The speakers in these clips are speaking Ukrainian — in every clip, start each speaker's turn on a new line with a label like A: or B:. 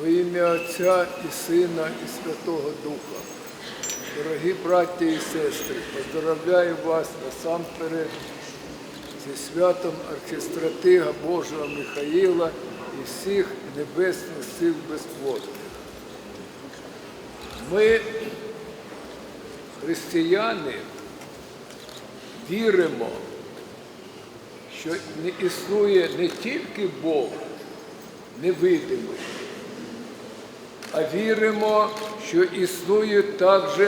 A: Во ім'я Отця і Сина, і Святого Духа. Дорогі браті і сестри, поздравляю вас насамперед зі святом архістратига Божого Михаїла і всіх небесних сил безплотних. Ми, християни, віримо, що існує не тільки Бог невидимий, а віримо, що існують також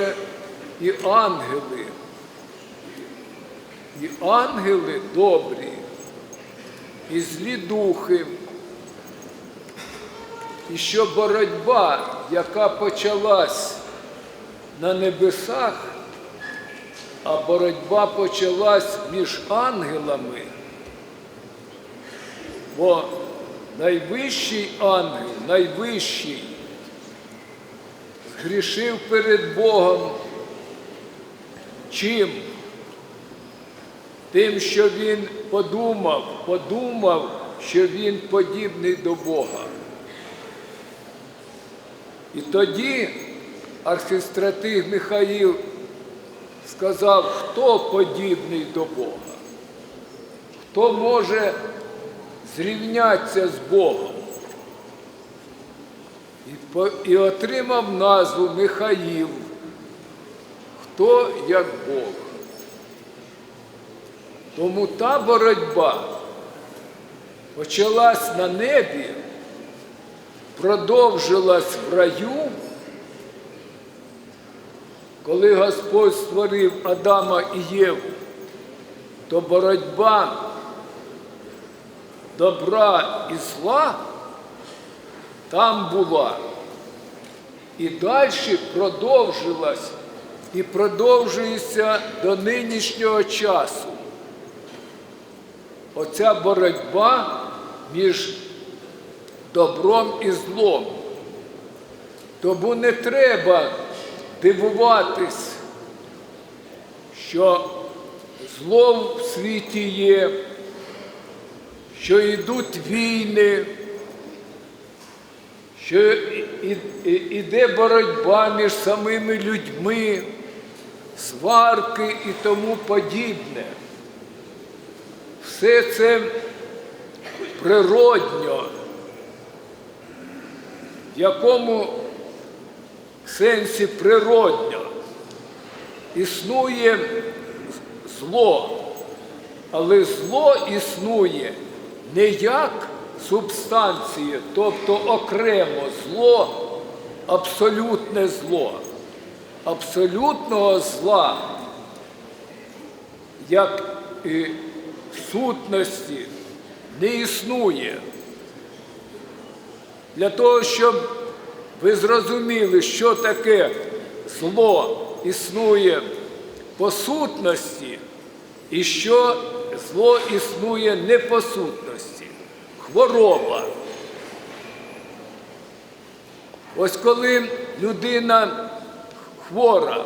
A: і ангели. І ангели добрі, і злі духи, і що боротьба, яка почалась на небесах, а боротьба почалась між ангелами, бо найвищий ангел, найвищий, згрішив перед Богом чим? Тим, що він подумав, подумав, що він подібний до Бога. І тоді архістратиг Михаїл сказав, хто подібний до Бога, хто може зрівнятися з Богом. І, отримав назву Михаїл, хто як Бог. Тому та боротьба почалась на небі, продовжилась в раю, коли Господь створив Адама і Єву, то боротьба добра і зла там була. І далі продовжилась і продовжується до нинішнього часу. Оця боротьба між добром і злом. Тому не треба дивуватись, що зло в світі є, що йдуть війни, що іде боротьба між самими людьми, сварки і тому подібне. Все це природньо, в якому сенсі природньо існує зло, але зло існує не як субстанція, тобто окремо зло, абсолютне зло. Абсолютного зла, як і в сутності, не існує. Для того, щоб ви зрозуміли, що таке зло існує по сутності, і що зло існує не по сутності. Хвороба. Ось коли людина хвора,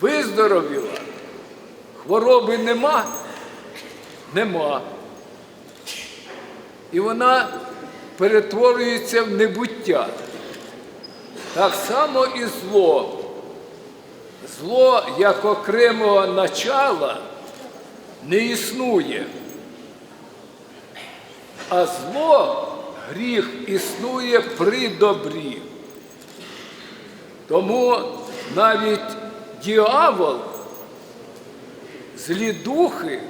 A: виздоровіла, хвороби нема, нема. І вона перетворюється в небуття. Так само і зло. Зло як окремого начала не існує. А зло, гріх існує при добрі. Тому навіть діявол, злі духи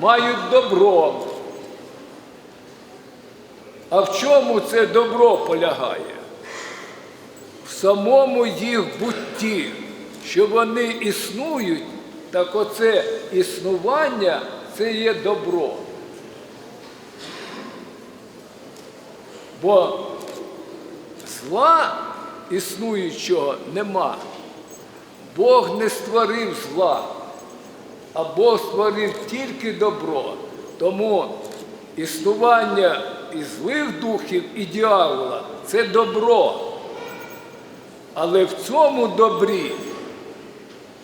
A: мають добро. А в чому це добро полягає? В самому їх бутті, що вони існують, так оце існування це є добро. Бо зла існуючого нема. Бог не створив зла, а Бог створив тільки добро. Тому існування і злих духів, і діявола це добро. Але в цьому добрі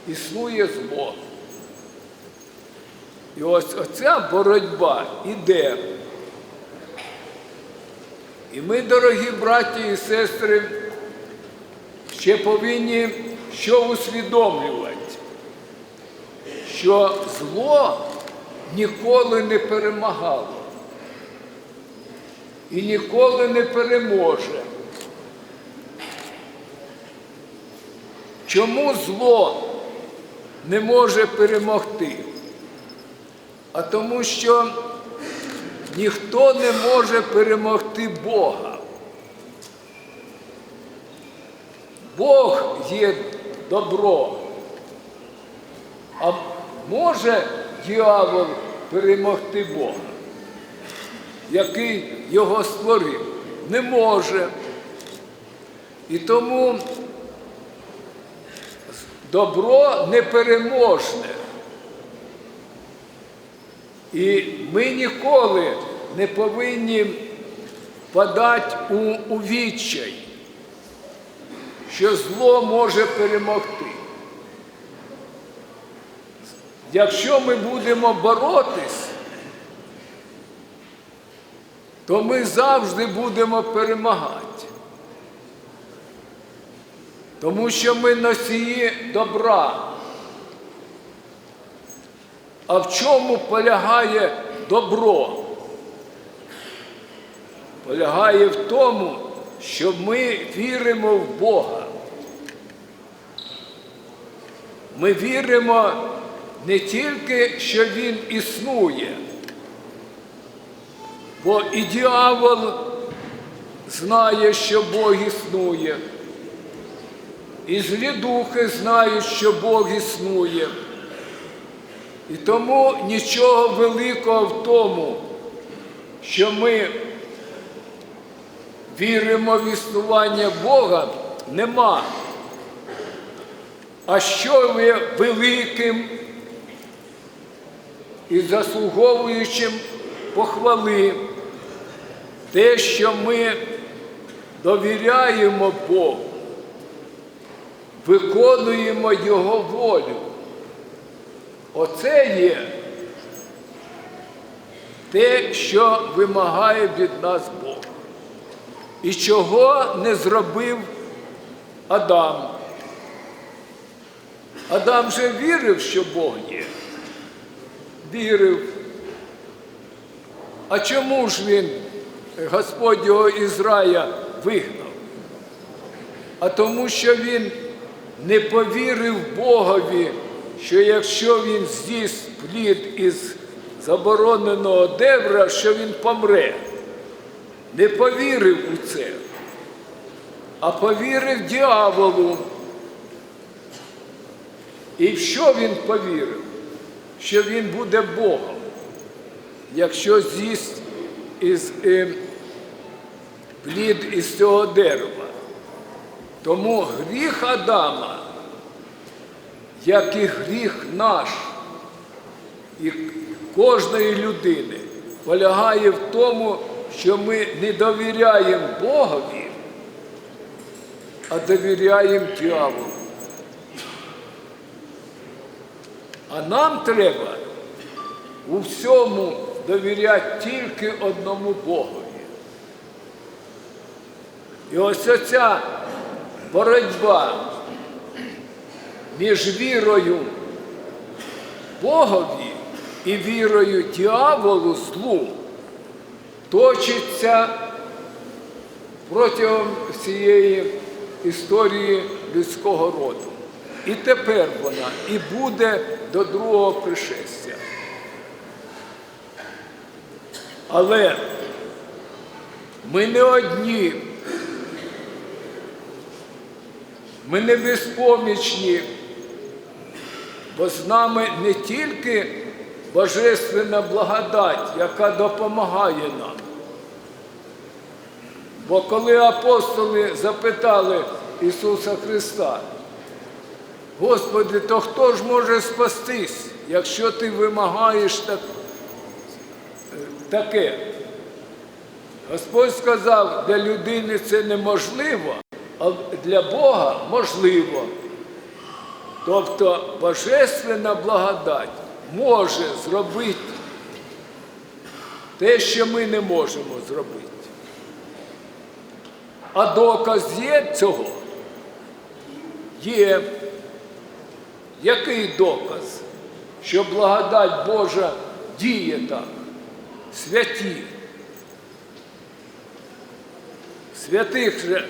A: існує зло. І ось оця боротьба іде І ми, дорогі браті і сестри, ще повинні що усвідомлювати, що зло ніколи не перемагало і ніколи не переможе. Чому зло не може перемогти? А тому що ніхто не може перемогти Бога. Бог є добро. А може дьявол перемогти Бога, який його створив? Не може. І тому добро непереможне. І ми ніколи не повинні впадати у, у відчай, що зло може перемогти. Якщо ми будемо боротись, то ми завжди будемо перемагати. Тому що ми носії добра. А в чому полягає добро? Полягає в тому, що ми віримо в Бога. Ми віримо не тільки, що Він існує, бо і діявол знає, що Бог існує, і злі духи знають, що Бог існує. І тому нічого великого в тому, що ми віримо в існування Бога, нема. А що є великим і заслуговуючим похвали, те, що ми довіряємо Богу, виконуємо Його волю. Оце є те, що вимагає від нас Бог. І чого не зробив Адам. Адам же вірив, що Бог є. Вірив. А чому ж він, Господь його Ізраїля, вигнав? А тому, що він не повірив Богові, що якщо він з'їсть плід із забороненого дебра, що він помре. Не повірив у це, а повірив діяволу. І в що він повірив? Що він буде Богом, якщо з'їсть із е, плід із цього дерева. Тому гріх Адама, як і гріх наш, і кожної людини, полягає в тому, що ми не довіряємо Богові, а довіряємо дьяволу. А нам треба у всьому довіряти тільки одному Богові. І ось оця боротьба між вірою Богові і вірою дьяволу злу точиться протягом всієї історії людського роду. І тепер вона і буде до другого пришестя. Але ми не одні, ми не безпомічні, бо з нами не тільки божественна благодать, яка допомагає нам. Бо коли апостоли запитали Ісуса Христа, Господи, то хто ж може спастись, якщо ти вимагаєш так, таке? Господь сказав, для людини це неможливо, а для Бога можливо. Тобто Божественна благодать може зробити те, що ми не можемо зробити. А доказ є цього? Є. Який доказ, що благодать Божа діє так? Святі. Святих же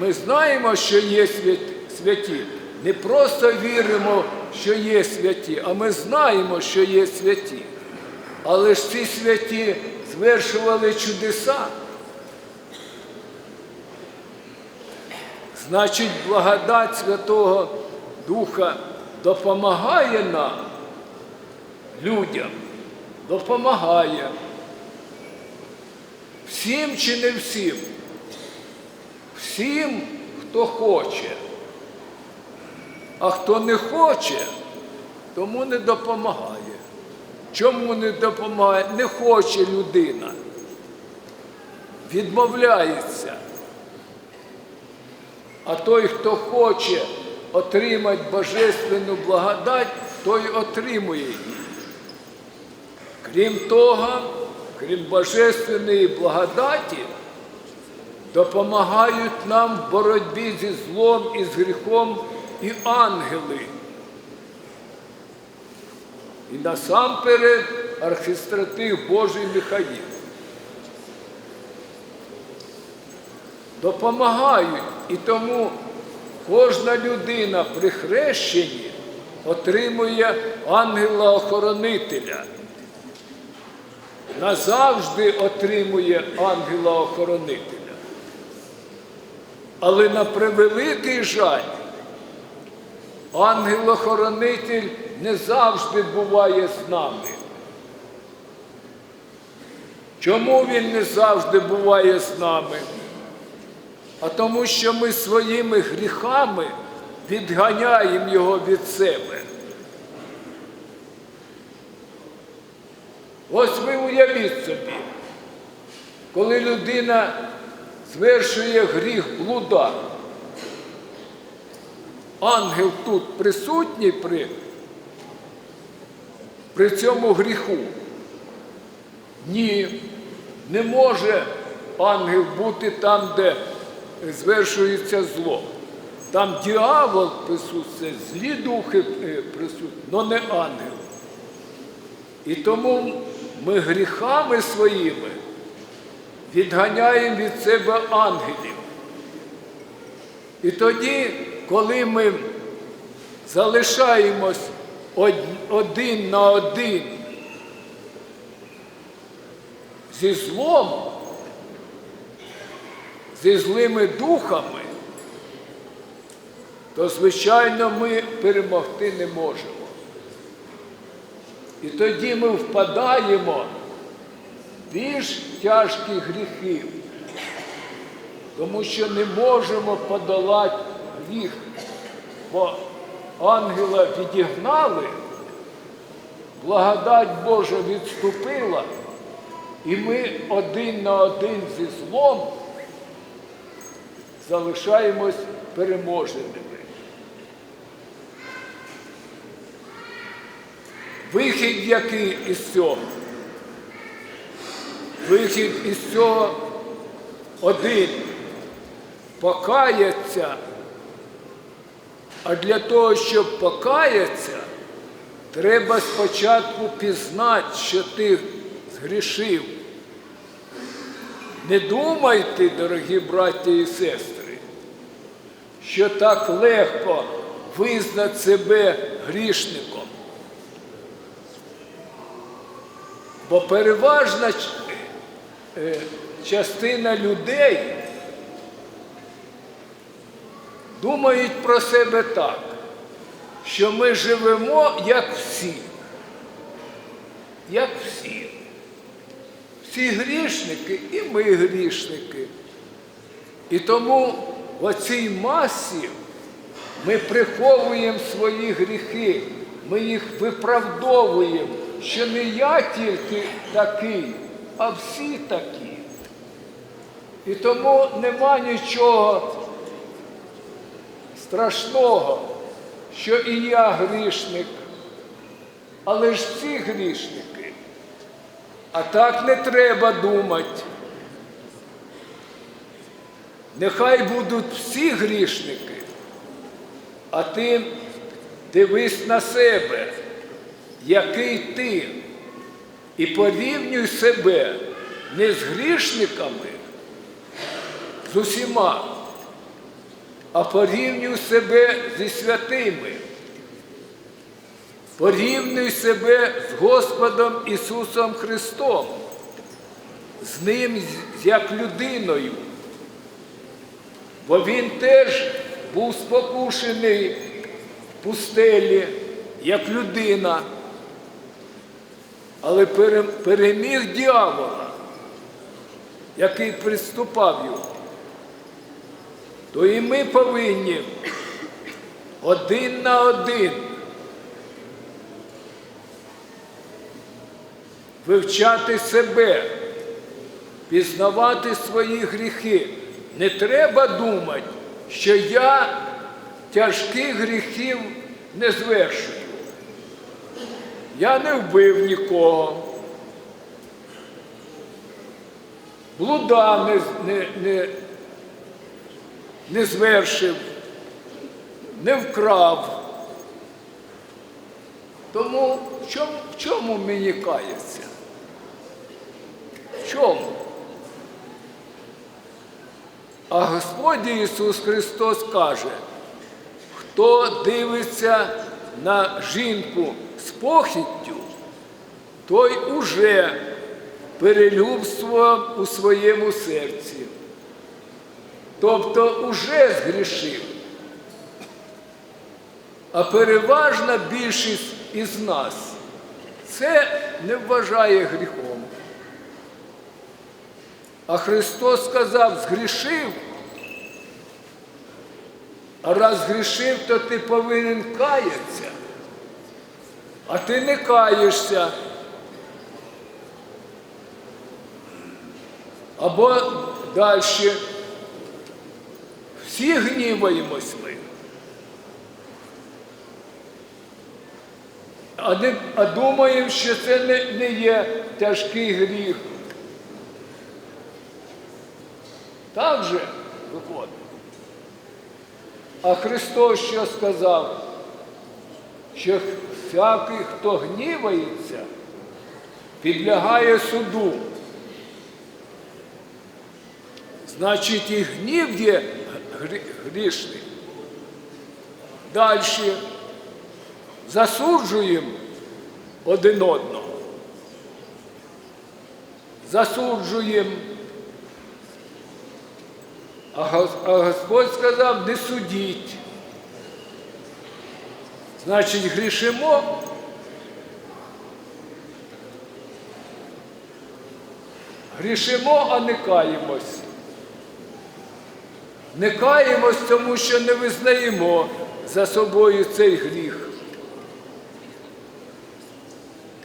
A: ми знаємо, що є святі-. Не просто віримо, що є святі, а ми знаємо, що є святі. Але ж ці святі звершували чудеса. Значить, благодать Святого Духа допомагає нам, людям, допомагає. Всім чи не всім? Всім, хто хоче. А хто не хоче, тому не допомагає. Чому не допомагає? Не хоче людина. Відмовляється. А той, хто хоче отримати божественну благодать, той отримує її. Крім того, крім божественної благодаті, допомагають нам в боротьбі зі злом і з гріхом і ангели. І насамперед архістратих Божий Михаїл. Допомагають. І тому кожна людина при хрещенні отримує ангела-охоронителя. Назавжди отримує ангела-охоронителя. Але на превеликий жаль, ангел-охоронитель не завжди буває з нами. Чому він не завжди буває з нами? А тому, що ми своїми гріхами відганяємо його від себе. Ось ви уявіть собі, коли людина звершує гріх блуда, ангел тут присутній при, при цьому гріху. Ні, не може ангел бути там, де звершується зло. Там діавол присутствує, злі духи е, присутні, але не ангел. І тому ми гріхами своїми відганяємо від себе ангелів. І тоді, коли ми залишаємось один на один зі злом, зі злими духами, то, звичайно, ми перемогти не можемо. І тоді ми впадаємо в більш тяжкі гріхи, тому що не можемо подолати гріх, бо ангела відігнали, благодать Божа відступила, і ми один на один зі злом залишаємось переможеними. Вихід який із цього? Вихід із цього один. Покаяться. А для того, щоб покаятися, треба спочатку пізнати, що ти згрішив. Не думайте, дорогі браті і сестри, що так легко визнати себе грішником. Бо переважна е, частина людей думають про себе так, що ми живемо як всі. Як всі. Всі грішники і ми грішники. І тому в оцій масі ми приховуємо свої гріхи, ми їх виправдовуємо, що не я тільки такий, а всі такі. І тому нема нічого страшного, що і я грішник, але ж всі грішники. А так не треба думати. нехай будуть всі грішники, а ти дивись на себе, який ти, і порівнюй себе не з грішниками, з усіма, а порівнюй себе зі святими. Порівнюй себе з Господом Ісусом Христом, з Ним як людиною, бо Він теж був спокушений в пустелі, як людина, але переміг дьявола, який приступав його. То і ми повинні один на один вивчати себе, пізнавати свої гріхи. Не треба думати, що я тяжких гріхів не звершую. Я не вбив нікого. Блуда не, не, не, не звершив, не вкрав. Тому в чому, в чому мені кається? В чому? А Господь Ісус Христос каже, хто дивиться на жінку з похіттю, той уже перелюбствував у своєму серці. Тобто уже згрішив. А переважна більшість із нас це не вважає гріхом. А Христос сказав, згрішив, а раз згрішив, то ти повинен каятися, а ти не каєшся. Або далі. Всі гніваємось ми. А, не, а думаємо, що це не, не є тяжкий гріх. Так же виходить. А Христос що сказав? Що всякий, хто гнівається, підлягає суду. Значить, і гнів є грі- грішний. Далі засуджуємо один одного. Засуджуємо. А Господь сказав, не судіть. Значить, грішимо. Грішимо, а не каємось. Не каємось, тому що не визнаємо за собою цей гріх.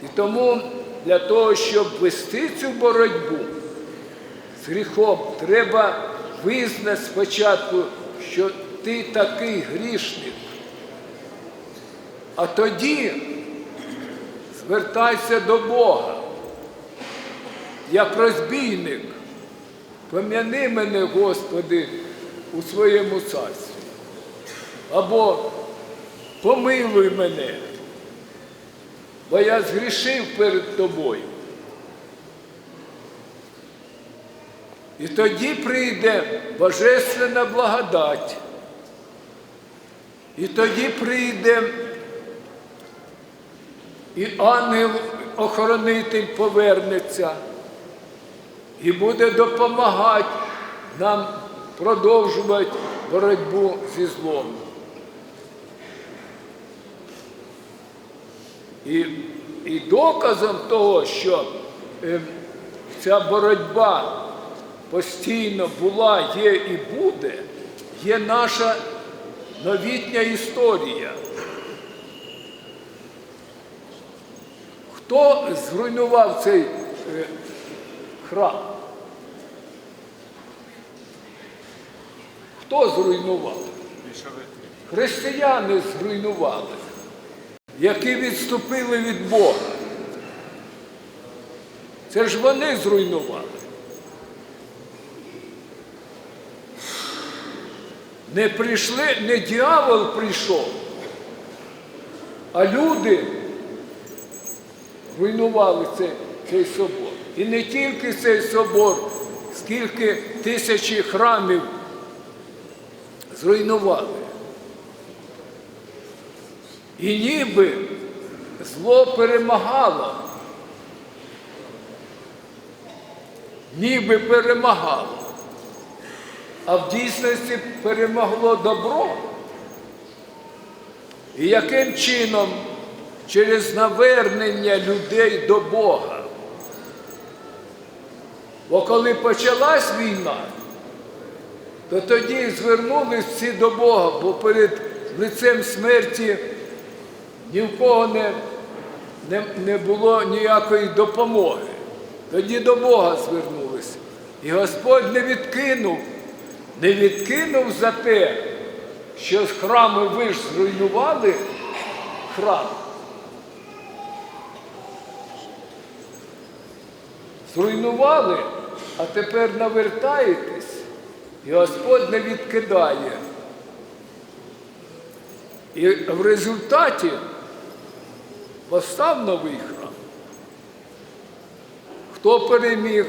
A: І тому для того, щоб вести цю боротьбу з гріхом, треба визнати спочатку, що ти такий грішник. А тоді звертайся до Бога, як розбійник. Пом'яни мене, Господи, у своєму царстві. Або помилуй мене, бо я згрішив перед тобою. І тоді прийде Божественна благодать. І тоді прийде і ангел-охоронитель повернеться і буде допомагати нам продовжувати боротьбу зі злом. І, і доказом того, що е, ця боротьба постійно була, є і буде, є наша новітня історія. Хто зруйнував цей е, храм? Хто зруйнував? Християни зруйнували, які відступили від Бога. Це ж вони зруйнували. Не прийшли, не дьявол прийшов, а люди руйнували цей, цей собор. І не тільки цей собор, скільки тисячі храмів зруйнували. І ніби зло перемагало. Ніби перемагало. А в дійсності перемогло добро. І яким чином через навернення людей до Бога. Бо коли почалась війна, то тоді звернулись всі до Бога, бо перед лицем смерті ні в кого не, не, не було ніякої допомоги. Тоді до Бога звернулися. І Господь не відкинув, не відкинув за те, що з храми ви ж зруйнували храм. Зруйнували, а тепер навертаєтесь, і Господь не відкидає. І в результаті постав новий храм. Хто переміг?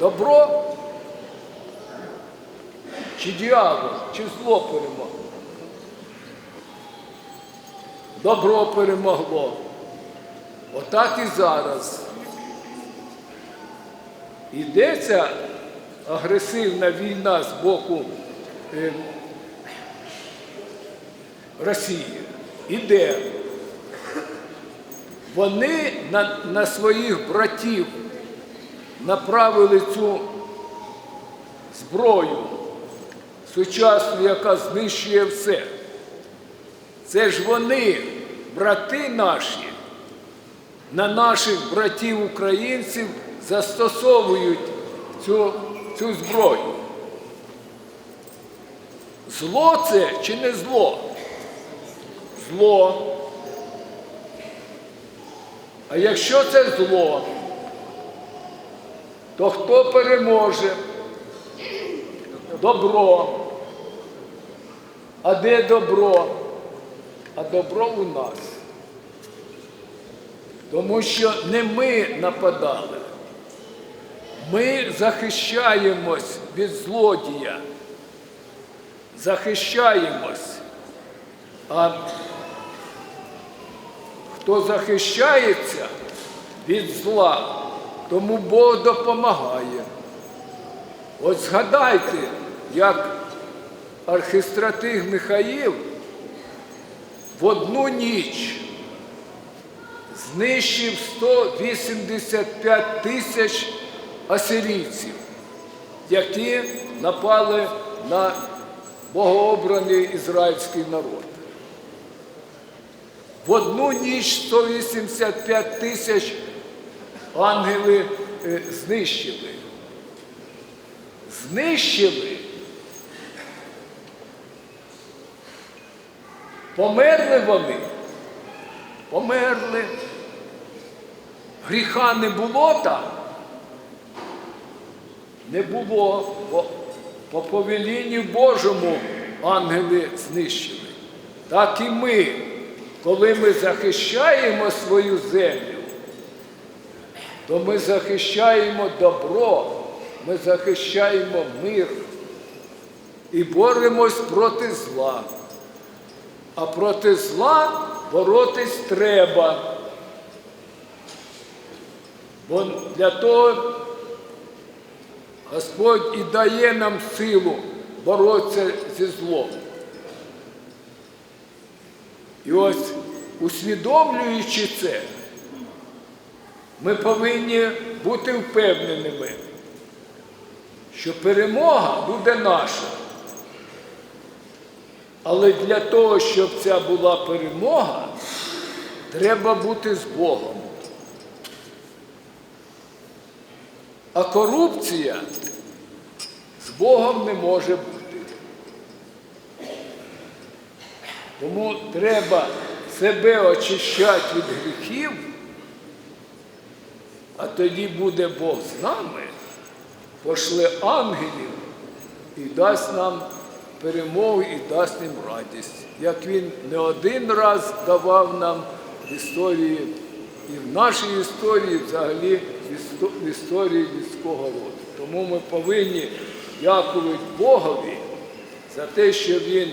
A: Добро? Чи дьявол, чи зло перемогло? Добро перемогло. Отак і зараз. Йдеться агресивна війна з боку е, Росії. Іде. Вони на, на своїх братів направили цю зброю сучасну, яка знищує все. Це ж вони, брати наші, на наших братів українців застосовують цю, цю зброю. Зло це чи не зло? Зло. А якщо це зло, то хто переможе? Добро. А де добро? А добро у нас. Тому що не ми нападали. Ми захищаємось від злодія. Захищаємось. А хто захищається від зла, тому Бог допомагає. От згадайте, як архистратиг Михаїл в одну ніч знищив 185 тисяч асирійців, які напали на богообраний ізраїльський народ. В одну ніч 185 тисяч ангели е, знищили. Знищили. Померли вони. Померли. Гріха не було там. Не було, бо по повелінню Божому ангели знищили. Так і ми, коли ми захищаємо свою землю, то ми захищаємо добро, ми захищаємо мир і боремось проти зла. А проти зла боротись треба. Бо для того Господь і дає нам силу боротися зі злом. І ось, усвідомлюючи це, ми повинні бути впевненими, що перемога буде наша. Але для того, щоб ця була перемога, треба бути з Богом. А корупція з Богом не може бути. Тому треба себе очищати від гріхів, а тоді буде Бог з нами, пошле ангелів і дасть нам перемогу і дасть їм радість, як він не один раз давав нам в історії і в нашій історії, взагалі в історії людського роду. Тому ми повинні дякувати Богові за те, що Він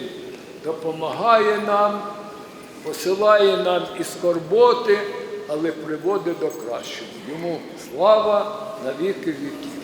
A: допомагає нам, посилає нам і скорботи, але приводить до кращого. Йому слава на віки віків.